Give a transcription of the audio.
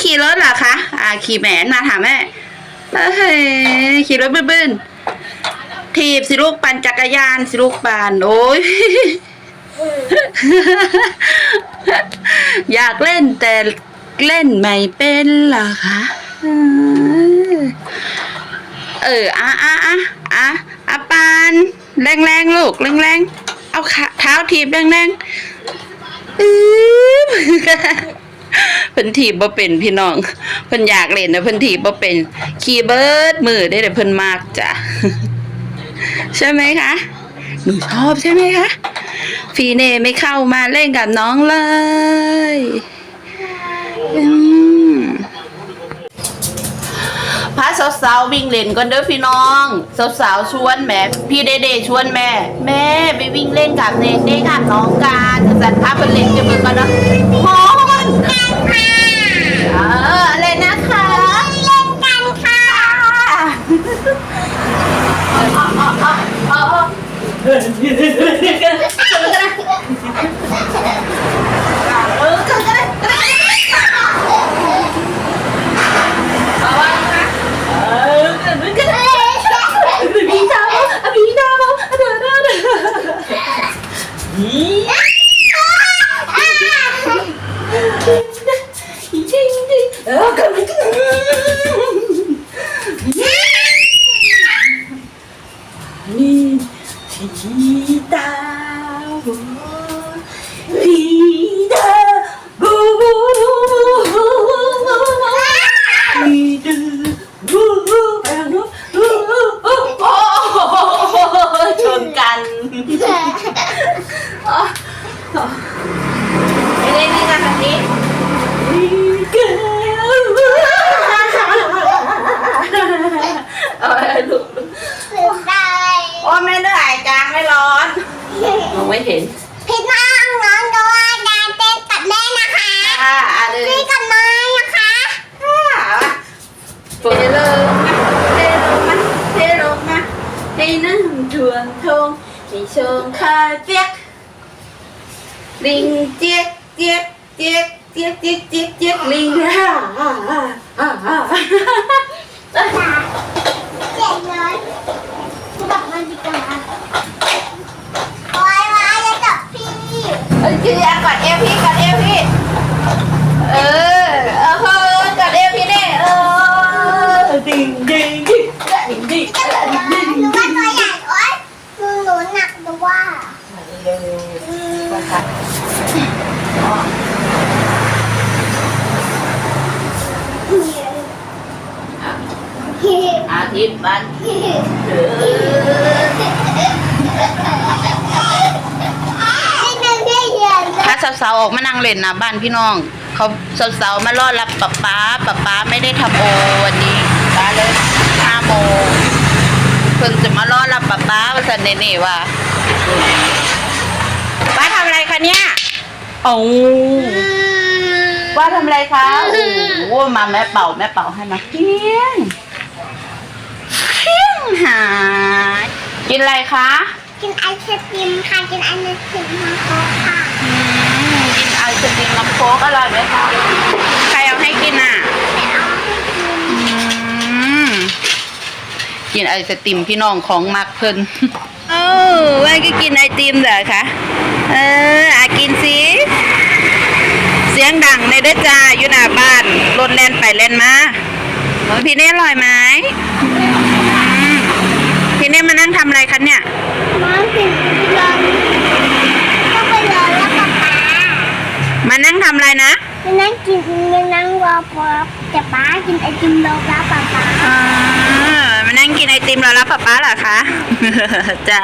ขี่รถเหรอคะ อ่า ขี่แหมนมาถามแม่เฮ้ยขี่รถบึ้นๆถีบสิลูกปั่นจักรยานสิลูกปั่นโอ้ยอยากเล่นแต่เล่นไม่เป็นเหรอคะเอออะอะอะอะอะปานแรงแรงลูกแรงแรงเอาขาเท้าถีบแรงแรงอื้อ เพิ่นถีบบ่เป็นพี่น้อง เพิ่นอยากเล่นนะเพิ่นถีบบ่เป็นขี่เบิร์ดมือได้แต่เพิ่นมากจ้ะใช่ไหมคะหนูชอบใช่ไหมคะฟีเน่ไม่เข้ามาเล่นกับน้องเลยพาสาวๆวิ่งเล่นก่อนเด้อพี่น้องสาวๆชวนแม่ พี่เดๆชวนแม่ แม่ไปวิ่งเล่นกับเนเน่กับน้องกันจัดพาไปเล่นจะเบิ่งกัน เผีด ไม่เห็นพี่น้องน้องก็ว่าดาเต้นกับแม่นะคะอ่าอ่าเดินพี่กับไม้นะคะเทลงมาเทลงมาเทลงมาให้นั่งทวนทงให้ชงคายเปียกลิงเจี๊ยกเจี๊ยกเจี๊ยกเจี๊ยกเจี๊ยกเจี๊ยกเจี๊ยกลิงฮ่าฮ่าฮ่าฮ่าฮ่า เจ็บเลยบอกมันดีกว่าโอ้ยมาจะจับพี่ เอ้ ยคืออยากกอดเอวพี่กอดเอวพี่เออเออเฮ้ยกอดเอวพี่เนี่ยเออดิ่งดิ่งดิ่งดิ่งดิ่งจะบอกว่าหนูว่าตัวใหญ่โอ้ยหนูหนูหนักดูว่าเร็วๆนะคะเฮ้อาทิตย์มันเออ ไม่ได้ไม่เย็นเลย ถ้า สาวๆออกมานั่งเล่นนะบ้านพี่น้อง เขาสาวๆมารอรับป๊าป๊าป๊าป๊าไม่ได้ทำโอวันนี้ป๊าเลยห้าโมงเพิ่งจะมารอรับป๊าป๊าว่าสันเนเน่ว่าป้าทำอะไรคะเนี่ยโอ้ป้าทำอะไรคะโอ้โหมาแม่เป่าแม่เป่าให้มาเพียงเพียงหายกินอะไรคะ กินไอศครีมค่ะ กินไอศครีมมาโคค่ะ อืมกินไอศกรีมน้ำโค้กอร่อยไหมคะใครเอาให้กินอะอืมกินไอศติมพี่น้องของมักเพิ่นเอ้าว่าก็กินไอติมเหรอคะเอออากินสิเสียงดังในเด้อจ้าอยู่หน้าบ้านรถแล่นไปเล่นมาโอ้ยพี่เน่อร่อยไหมอืมพี่เน่มานั่งทำอะไรคะเนี่ย น้องกินลองก็ไปรอแล้วป๊าป๊า มานั่งทำอะไรนะไปนั่งกินไปนั่งรอพอแต่ป๊ากินไอติมรอแล้วป๊าป๊าอ่ามานั่งกินไอติมรอรับป๊าป๊าเหรอคะ จ้า